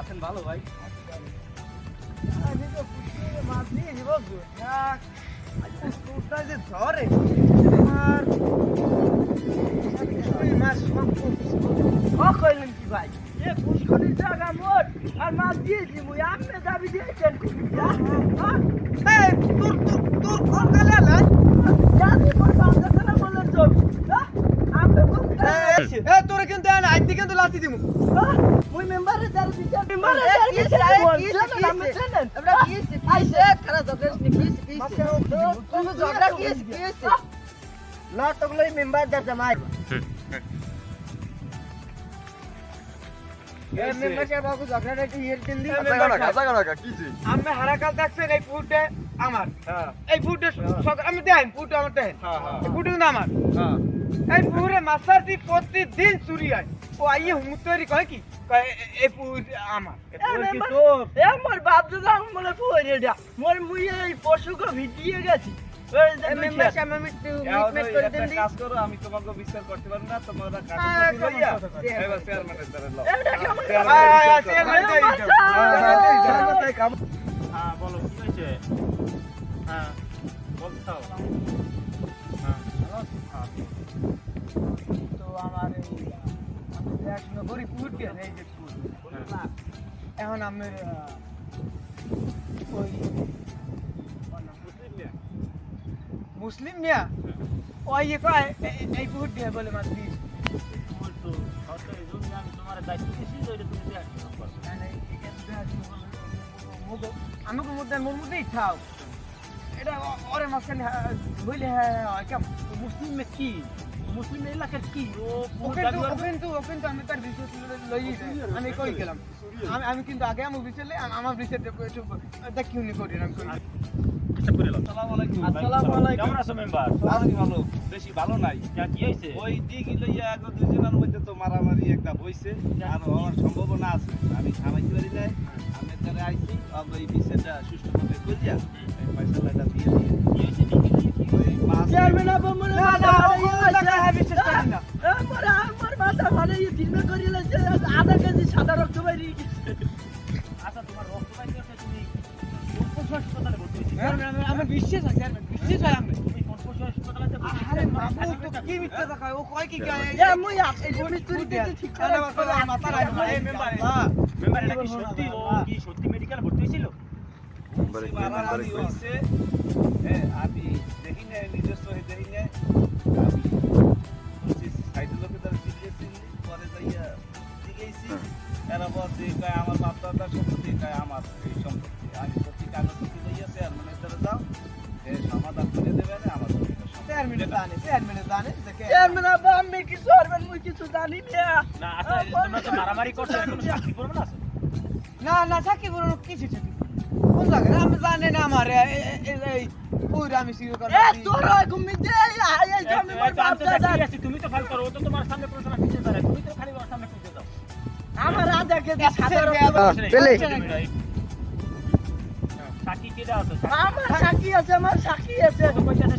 আছেন ভালো ভাই ধরে পুকুরে মাছ কইলেন কি ভাই এ পুষ্করির জায়গা মোর আর মাছ দিয়ে দিব আপনি দাবি দিয়েছেন তোর তোর তোর কোন কালে লাই জানি কোন বান্দা কালে বলেন তো আপনি কোন এ তোরে কিন্তু আন আইতে কিন্তু লাতি দিমু মুই মেম্বারে দাঁড় দিতে মেম্বারে দাঁড় দিতে বলছেন আপনি জানেন আমরা কি হইছে? কি হইছে? খারাপ ঝগড়া হইছে? কি হইছে? কি হইছে? কোনো ঝগড়া কি হইছে? কি হইছে? নাটকগুলো মেম্বার দাঁড় মাই মেম্বার সাহেব বাবু ঝগড়াটা একটু ইয়ে দিন দিন আমি হারাকাল দেখছেন এই ফুটে আমার। এই ফুটে সক- আমি দেন ফুটে আমার দেন। এই ফুটে আমার। এই পুরে মাসাজি প্রতিদিন চুরি হয়। ও আইয়ে হুমুর তৈরি কয় কি? কয় এ- এ- পুর আমার। এই পুর কি তোর? এ মোর বাপ দাদা মনে পড়ে মোর মুই এই পশুকে গেছি। আমি তোমাকে বিচার করতে পারব না তোমরা। হ্যাঁ বলো কি হয়েছে হ্যাঁ হ্যাঁ তো আমার এখন আমি ওই মুসলিম মেয়ে? ওই ইয়ে কয়, এই পুর দিয়ে বলে মাছ দিস তোমার তো সরকারি জমি আমি তোমার দায়িত্ব দিয়েছি যে ওইটা তুমি দেখাশোনা করো। আমি কোন মুদ্রা মোর মধ্যেই এটা ওরে মাঝখানে হইলে হ্যাঁ কেমন মুসলিম কি মুসলিম এলাকার কি ও ও কিন্তু ও কিন্তু ও আমি তার বিষয় লই আমি কই গেলাম। আমি আমি কিন্তু আগে আমার বিষয় আমার বিষয় দেখি উনি করি আমি করি। হিসাব করে লাও। আসসালামু আলাইকুম। আসসালামু আলাইকুম। কেমন আছো মেম্বার? ভালো ভালো। বেশি ভালো নাই। কি ওই লইয়া এক দুজনের মধ্যে তো মারামারি একটা হইছে আর হওয়ার সম্ভাবনা আছে। আমি থামাইতে পারি নাই আমি তারা আইছি এই বিষয়টা সুষ্ঠুভাবে করিয়া দিয়ে দিয়ে ওই চেয়ারম্যান আপা মনে না না হ্যাঁ দিনে করিলে যে আধা কেজি সাদা রক্ত বাইরে গেছে। আচ্ছা তোমার রক্ত আছে তুমি কোন হাসপাতালে ভর্তি হয়েছিলে আমি- আমার বিশ্বাস আছে চেয়ারম্যান, বিশ্বাস হয়? আমি তুমি কোন পশু হাসপাতালে আরে হয়েছিলে? তো কি মিথ্যা কথা ও কয় কি কয়? এ মুই এই মিস্ত্রি দিতে ঠিক করে আমার মাথা রাখো না, মেম্বার, মেম্বার এটা কি সত্যি? ও কি সত্যি মেডিকেলে ভর্তি হয়েছিল? হ্যাঁ আমি দেখি নাই নিজের সহিত দেখি জানে, চেয়ারম্যানে জানে, চেয়ারম্যান আপা আমি কিছু করবেন মুই কিছু জানি না না আচ্ছা তোমরা তো মারামারি করছ কোনো সাক্ষী প্রমাণ না না সাক্ষী বলুন কিছু সাক্ষী কোন জায়গায় আমি জানি না আমার এ- এ- এ- এই পুরো আমি সিও করে এ তোর ঘুমি দে আই আই জমি মোর বাপ দাদা তুমি তো করো তো তোমার সামনে তুমি তো খালি সামনে পিছিয়ে দাও আমার পেলে কেটা আছে আমার সাক্ষী আছে আমার হয়, হয়, হয়। ইয়ে কিছু তো নাই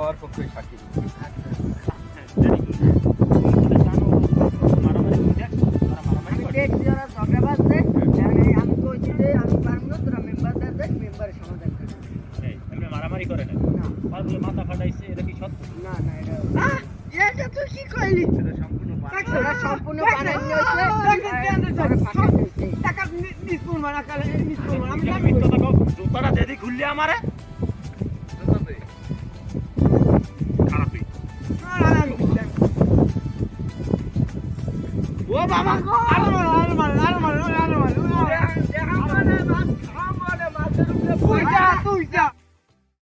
ওর পক্ষে সাক্ষী মারামারি করে না তোরা মেম্বারদের দেখ মেম্বারের সমাধান করে এই, এমনি মারামারি করে না না পাগলে মাথা ফাটাইছে এটা কি সত্য না না এটা এটা তুই কি কইলি এটা সম্পূর্ণ বানানো। সম্পূর্ণ বানাই নিয়েছে। টাকা নি- নিস কালে নিস আমি তুমি জানি। মিথ্যা কথা কও, জুতাটা দেদি খুললে আমারে বুঝতে খারাপই আরে, আরে, আমি বুঝলাম। ও বাবা গো! আরে মারো, আরে মারো, আরে মারো, আরে মারো, আরে মারো। আমার মাছ আমার মাছের উপরে তুই যা, তুই যা।